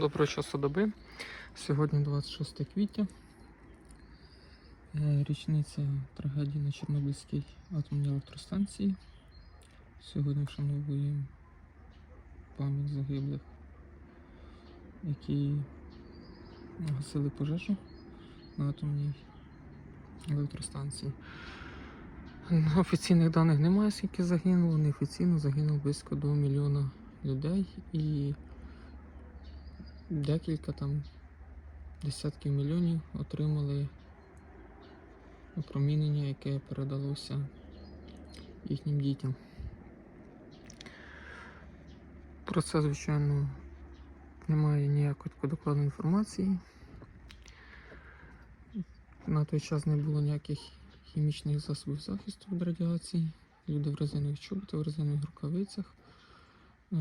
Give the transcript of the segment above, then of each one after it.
Доброго часу доби. Сьогодні 26 квітня. Е, Річниця трагедії на Чорнобильській атомній електростанції. Сьогодні вшановуємо пам'ять загиблих, які гасили пожежу на атомній електростанції. Офіційних даних немає, скільки загинуло. Неофіційно загинуло близько до мільйона людей і декілька там десятків мільйонів отримали опромінення, яке передалося їхнім дітям. Про це, звичайно, немає ніякої докладної інформації. На той час не було ніяких хімічних засобів захисту від радіації. Люди в резинових чоботах, в резинових рукавицях. е,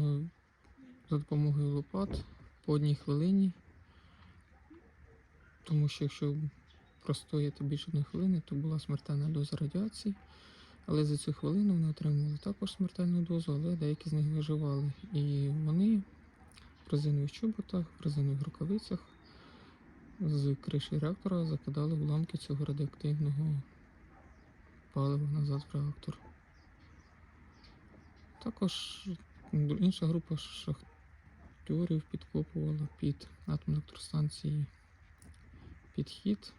За допомогою лопат по одній хвилині. Тому що якщо простояти більше одної хвилини, то була смертельна доза радіації. Але за цю хвилину вони отримали також смертельну дозу, але деякі з них виживали. І вони в резинових чоботах, в резинових рукавицях з криші реактора закидали уламки цього радіоактивного палива назад в реактор. Також інша група шахтерів підкопувала під атомну електростанції підхід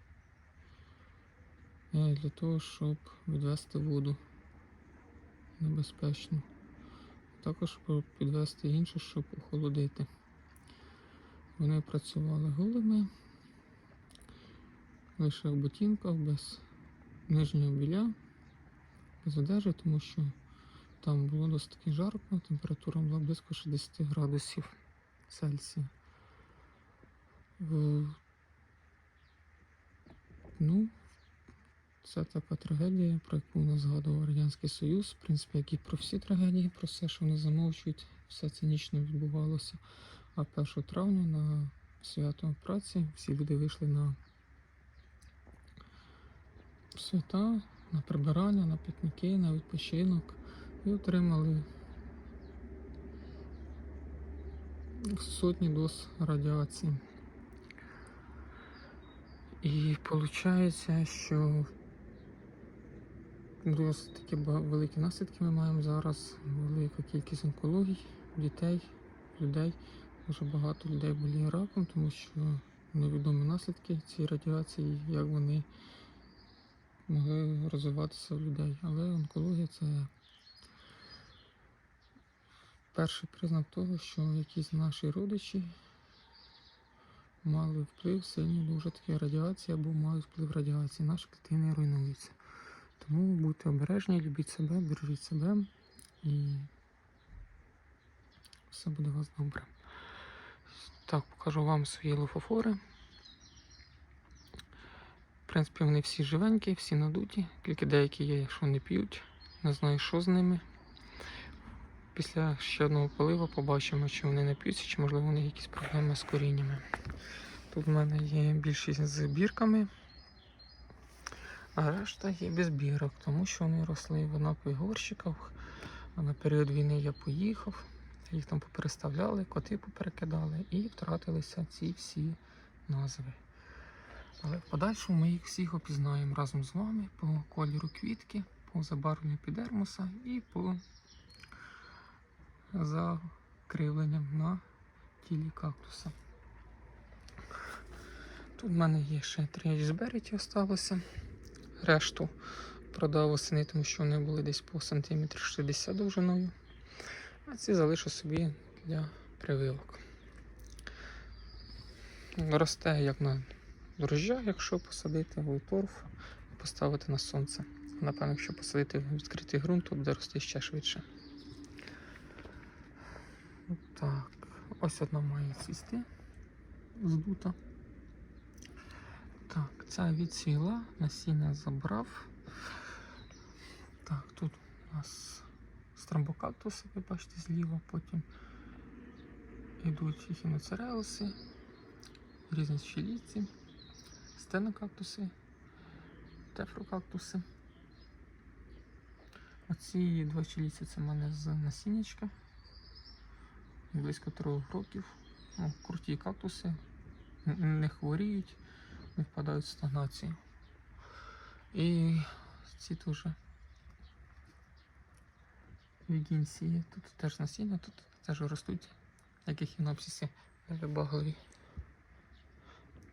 е, для того, щоб відвести воду небезпечно. Також підвести іншу, щоб охолодити. Вони працювали голими, лише в ботинках, без нижнього біля, без одежі, тому що там було досить жарко, температура була близько 60 градусів Цельсія. Ну, це така трагедія, про яку нас згадував Радянський Союз, в принципі, як і про всі трагедії, про все, що вони замовчують, все цинічно відбувалося. А 1 травня на свято праці всі люди вийшли на свята, на прибирання, на пікніки, на відпочинок і отримали сотні доз радіації. І виходить, що досить такі великі наслідки ми маємо зараз. Велика кількість онкологій, дітей, людей. Дуже багато людей боліє раком, тому що невідомі наслідки цієї радіації, як вони могли розвиватися в людей. Але онкологія це перший признак того, що якісь наші родичі мали вплив сильний дуже такі радіації або мають вплив радіації. Наші клітини руйнуються. Тому будьте обережні, любіть себе, бережіть себе і все буде у вас добре. Так, покажу вам свої лофофори. В принципі, вони всі живенькі, всі надуті, тільки деякі є, що не п'ють. Не знаю, що з ними. Після ще одного полива побачимо, чи вони не п'ються, чи можливо у них якісь проблеми з коріннями. Тут в мене є більшість з бірками, а решта є без бірок, тому що вони росли в однакових горщиках. На період війни я поїхав, їх там попереставляли, коти поперекидали і втратилися ці всі назви. Але в подальшому ми їх всіх опізнаємо разом з вами по кольору квітки, по забарвленню підермуса і по закривленням на тілі кактуса. Тут в мене є ще три Ейсберіті осталося. Решту продав восени, тому що вони були десь по сантиметр 60 довжиною. А ці залишу собі для прививок. Росте як на дрожжах, якщо посадити в торф і поставити на сонце. Напевно, якщо посадити в відкритий ґрунт, то буде рости ще швидше. Так, ось одна має цвісти здута. Так, ця відсвіла, насіння забрав. Так, тут у нас стромбокактуси, ви бачите зліва, потім йдуть хіноцереуси, різні щеліці, стенокактуси, тефрокактуси. Оці два щеліці це в мене з насіннячка. Близько трьох років. Ну, круті кактуси, не хворіють, не впадають в стагнацію. І ці теж вігінсії. Тут теж насіння, тут теж ростуть, як і хінопсиси багливі.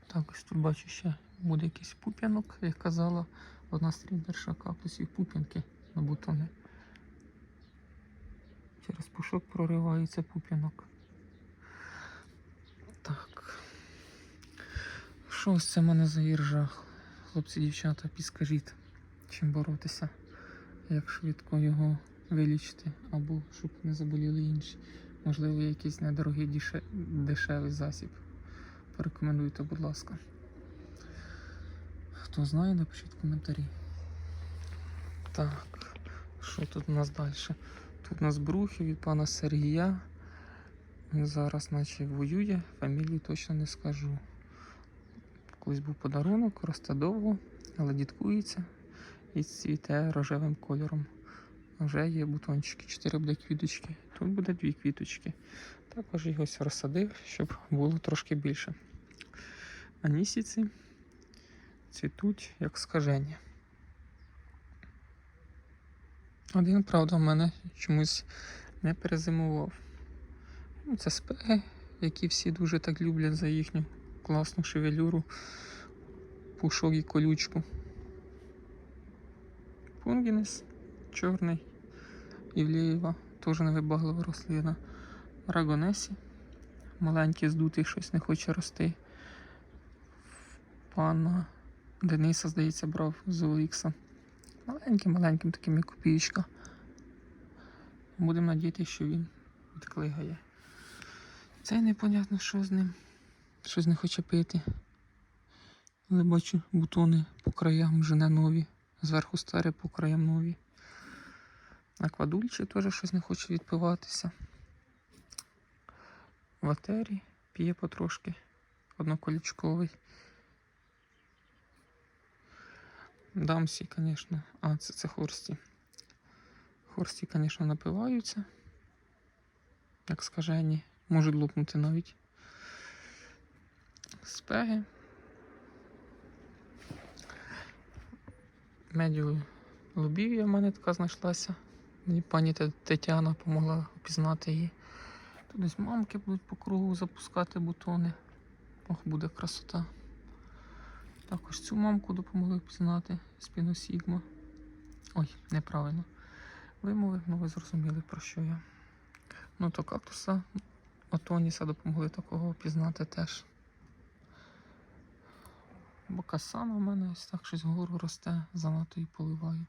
Так, тут бачу ще буде якийсь пуп'янок, як казала одна стрімерша кактусів пуп'янки на бутони. Через пушок проривається пуп'янок. Так. Що ось це в мене за іржа? Хлопці, дівчата, підскажіть, чим боротися, як швидко його вилічити, або щоб не заболіли інші. Можливо, якийсь недорогий діше- дешевий засіб. Порекомендуйте, будь ласка. Хто знає, напишіть в коментарі. Так, що тут у нас далі? Тут у нас брухи від пана Сергія. Він зараз наче воює, фамілію точно не скажу. Колись був подарунок, росте довго, але діткується і цвіте рожевим кольором. Вже є бутончики, 4 буде квіточки. Тут буде дві квіточки. Також його розсадив, щоб було трошки більше. Анісіці цвітуть як скажені. Один, правда, в мене чомусь не перезимував. Ну, Це спеги, які всі дуже так люблять за їхню класну шевелюру, пушок і колючку. Пунгінес чорний, Івлеєва, теж невибаглива рослина. Рагонесі, маленький здутий, щось не хоче рости. Пана Дениса, здається, брав з Олікса. Маленьким-маленьким таким як копієчка. Будемо надіятися, що він відклигає. Цей непонятно, що з ним. Щось не хоче пити. Але бачу бутони по краям вже не нові. Зверху старі, по краям нові. Аквадульчик теж щось не хоче відпиватися. Ватері п'є потрошки. Одноколючковий. Дамсі, звісно. А, це, це хорсті. Хорсті, звісно, напиваються. Як скажені. Можуть лопнути навіть. Спеги. Медіо Лубів'я в мене така знайшлася. Мені пані Тетяна допомогла опізнати її. Тут десь мамки будуть по кругу запускати бутони. Ох, буде красота. Також цю мамку допомогли впізнати спіносігма. Ой, неправильно. Вимовив, ну ви зрозуміли про що я. Ну то кактуса Отоніса допомогли такого впізнати теж. Бо касана в мене ось так щось вгору росте, занадто її поливаю.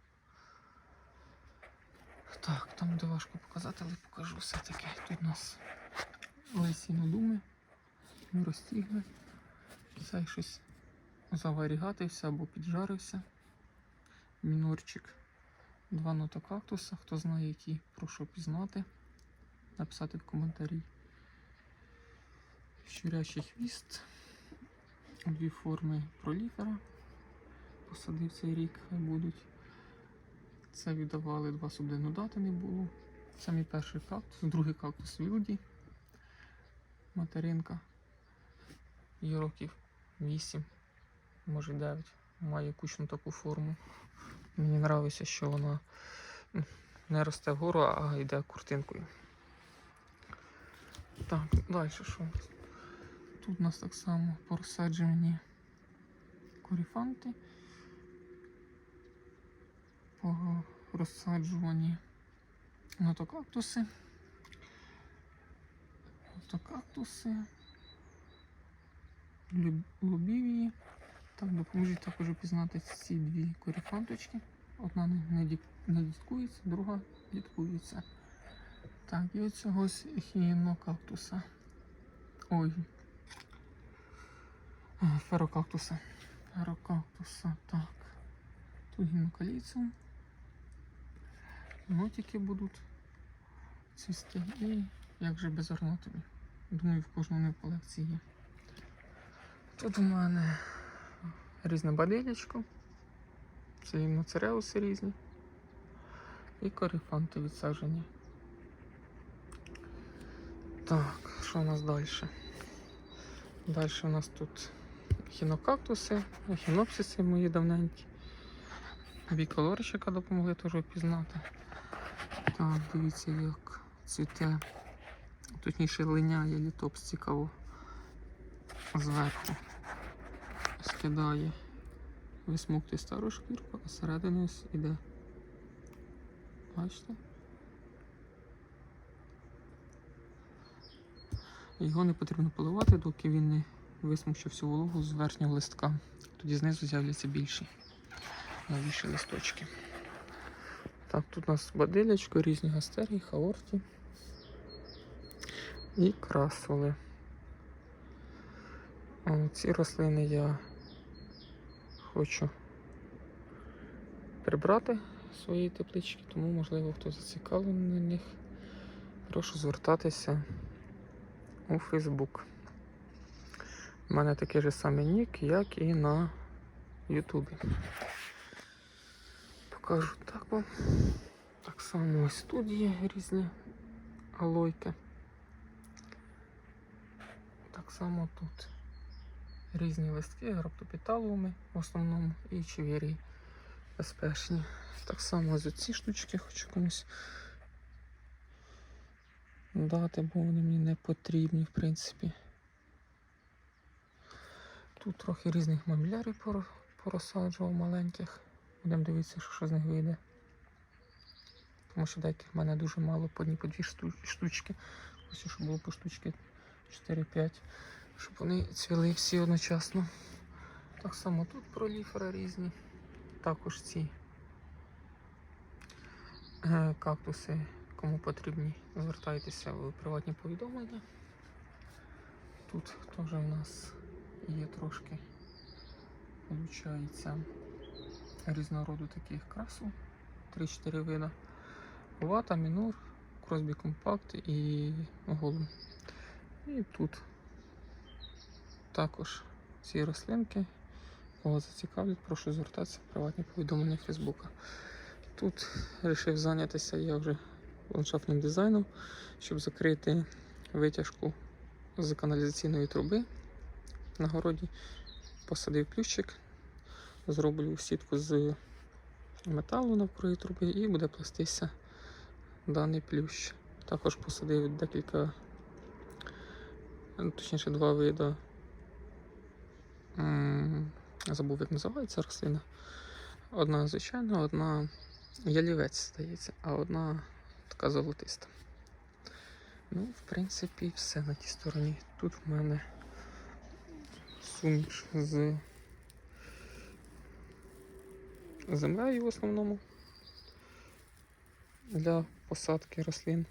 Так, там буде важко показати, але покажу все-таки. Тут у нас лисіно думи, не розтігли. Цей щось заварігатився або піджарився. Мінорчик. Два нотокактуса. Хто знає, які, прошу пізнати. Написати в коментарі. Щурячий хвіст. Дві форми проліфера. Посадив цей рік, хай будуть. Це віддавали два судину дати не було. Це мій перший кактус, другий кактус Вілді. Материнка. Їй років 8, може 9. Має кучну таку форму. Мені подобається, що вона не росте вгору, а йде куртинкою. Так, далі що? Тут у нас так само порозсаджені коріфанти. Розсаджувані нотокактуси. Нотокактуси. Лубівії. Так, допоможуть також опізнати ці дві коріфанточки. Одна не, не, діткується, друга діткується. Так, і оцього ось хінокактуса. Ой. Ферокактуса. Ферокактуса, так. Тут гінокаліцум. Нотики будуть цвісти. І як же без орнатові. Думаю, в кожному в колекції є. Тут у мене різне бадилячко. Це і моцареуси різні. І корифанти відсаджені. Так, що у нас далі? Далі у нас тут хінокактуси, хінопсиси мої давненькі. Біколорчика допомогли теж впізнати. Так, дивіться, як цвіте. Точніше линяє літопс цікаво. Зверху скидає. Висмоктує стару шкірку, а середину ось іде. Бачите? Його не потрібно поливати, доки він не висмокче всю вологу з верхнього листка. Тоді знизу з'являться більші, новіші листочки. Так, тут у нас бадилячко, різні гастерії, хаорті і красоли. Ці рослини я хочу прибрати з своєї теплички, тому, можливо, хто зацікавлений на них, прошу звертатися у Фейсбук. У мене такий же самий нік, як і на Ютубі. Покажу так вам. Так само ось тут є різні алойки. Так само тут різні листки, граптопіталуми в основному і чевірі безпечні. Так само ось ці штучки хочу комусь дати, бо вони мені не потрібні, в принципі. Тут трохи різних мамілярів поро- порозсаджував маленьких. Будемо дивитися, що, з них вийде. Тому що деяких в мене дуже мало, по по дві штучки. Ось щоб було по штучки 4-5, щоб вони цвіли всі одночасно. Так само тут проліфери різні. Також ці е, кактуси, кому потрібні, звертайтеся в приватні повідомлення. Тут теж у нас є трошки, виходить, різного роду таких красу. 3-4 вида. Вата, мінур, кросбі компакт і голум. І тут також ці рослинки. Кого зацікавлять, прошу звертатися в приватні повідомлення Фейсбука. Тут вирішив зайнятися я вже ландшафтним дизайном, щоб закрити витяжку з каналізаційної труби на городі. Посадив ключик, зроблю сітку з металу навкруги труби і буде пластися даний плющ. Також посадив декілька, точніше два вида. Забув, як називається рослина. Одна звичайна, одна ялівець, здається, а одна така золотиста. Ну, в принципі, все на тій стороні. Тут в мене суміш з землею в основному для посадки рослин.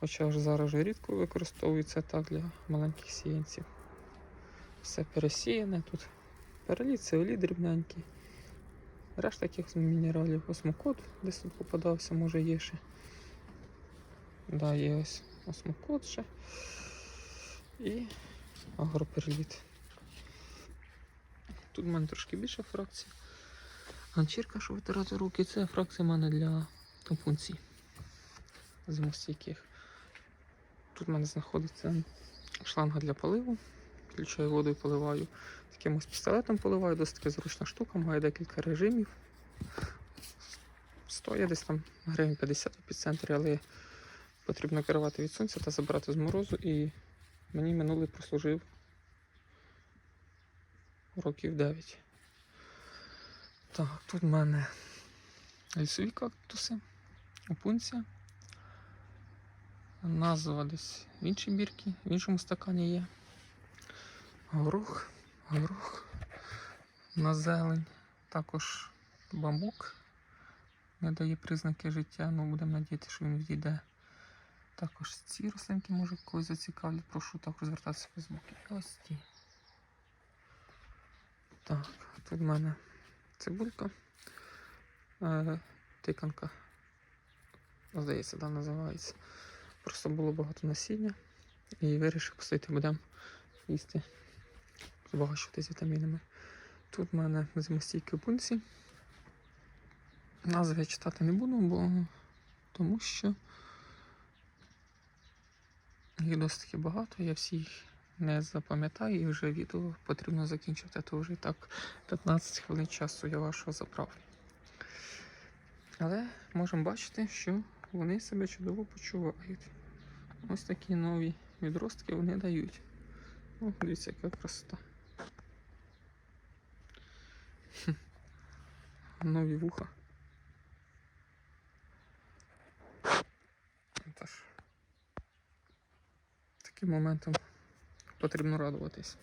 Хоча ж зараз рідко використовується так для маленьких сіянців. Все пересіяне тут. Переліт, цеоліт дрібненький. Решта якихось мінералів. Осмокот десь тут попадався, може є ще. Да, є ось осмокот ще. І агроперліт. Тут в мене трошки більша фракція. Ганчірка, що витирати руки, це фракція в мене для опунцій зимостійких. Тут в мене знаходиться шланга для поливу. Включаю воду і поливаю. Таким пістолетом поливаю, досить таки зручна штука, має декілька режимів. Стоїть десь там гривень 50 в епіцентрі, але потрібно керувати від сонця та забрати з морозу. І мені минулий прослужив років 9. Так, тут в мене лісові кактуси, опунція. Назва десь в іншій бірці, в іншому стакані є. Горох, горох на зелень. Також бамбук не дає признаки життя, ну будемо надіяти, що він відійде. Також ці рослинки може когось зацікавлять, прошу також звертатися в Фейсбук. Ось ті. Так, тут в мене цибулька, е, тиканка. Здається, там називається. Просто було багато насіння і вирішив посадити, будемо їсти, збагачуватись вітамінами. Тут в мене зимостійкі пункції. Назви я читати не буду, бо тому що їх досить багато, я всі їх не запам'ятаю і вже відео потрібно закінчити, то вже і так 15 хвилин часу я вашого забрав. Але можемо бачити, що вони себе чудово почувають. Ось такі нові відростки вони дають. О, дивіться, яка красота. Нові вуха. Тож, таким моментом потрібно радуватись.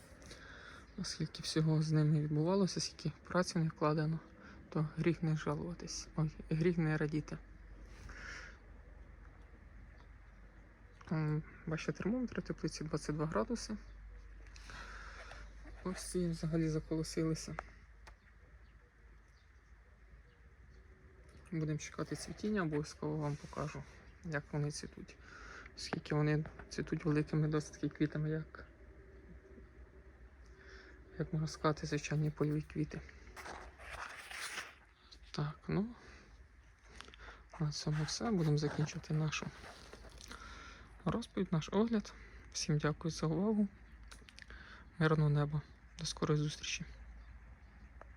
Оскільки всього з ними відбувалося, скільки праці не вкладено, то гріх не жалуватись. Ой, гріх не радіти. Бачите, термометр теплиці 22 градуси. Ось ці взагалі заколосилися. Будемо чекати цвітіння, обов'язково вам покажу, як вони цвітуть. Оскільки вони цвітуть великими досить квітами, як, як можна сказати, звичайні польові квіти. Так, ну на цьому все. Будемо закінчувати нашу розповідь, наш огляд. Всім дякую за увагу. Мирного неба. До скорої зустрічі.